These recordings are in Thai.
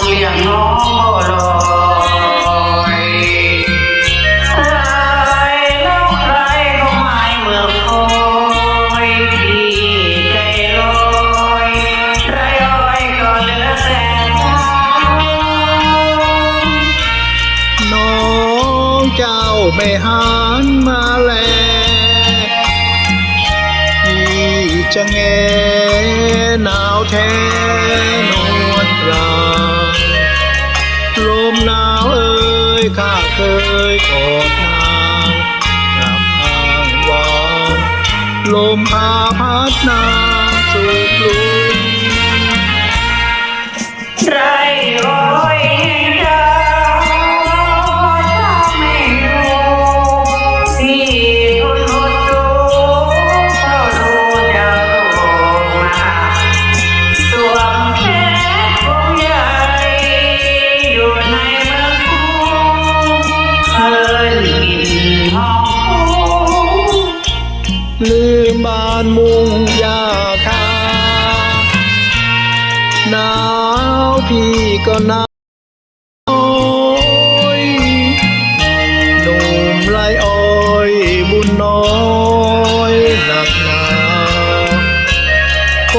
กเลี้งน้องลอยเอ้ยแล้วใครเขาหมายเมื่อคอยพี่ใจลอยไรอ้อยก็เหลือแต่ทาน้องเจ้าไม่หันมลีจะแงหนาวแท้ เคยกอดนางรับอ้างวางลมพาพัดนางสู่กรุ หนาวพี่ก็หนาวโอยหนุ่มไรอ้อยบุญน้อยหนักหนาค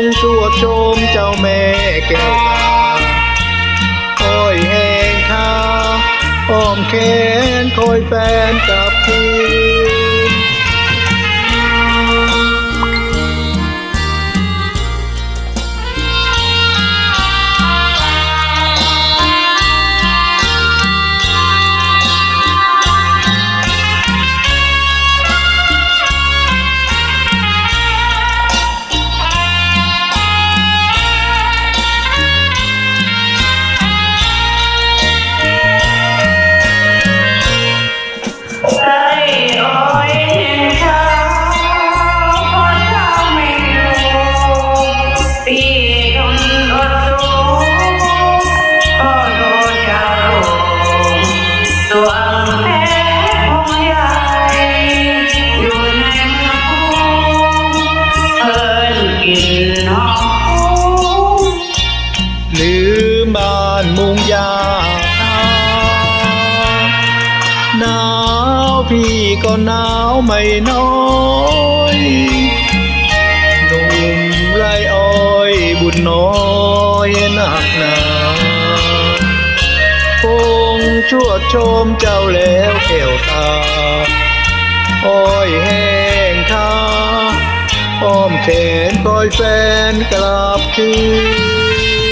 งสวดชมเจ้าแม่แก้วตาอ้อยแห้งคาอ้อมแขนคอยแฟนกับคื พี่ก็หนาวไม่น้อยหนุ่มไรอ้อยบุญน้อยหนักหนาคงชั่วชมเจ้าแล้วแก้วตา อ้อยแห้งคาอ้อมแขนคอยแฟนกลับคืน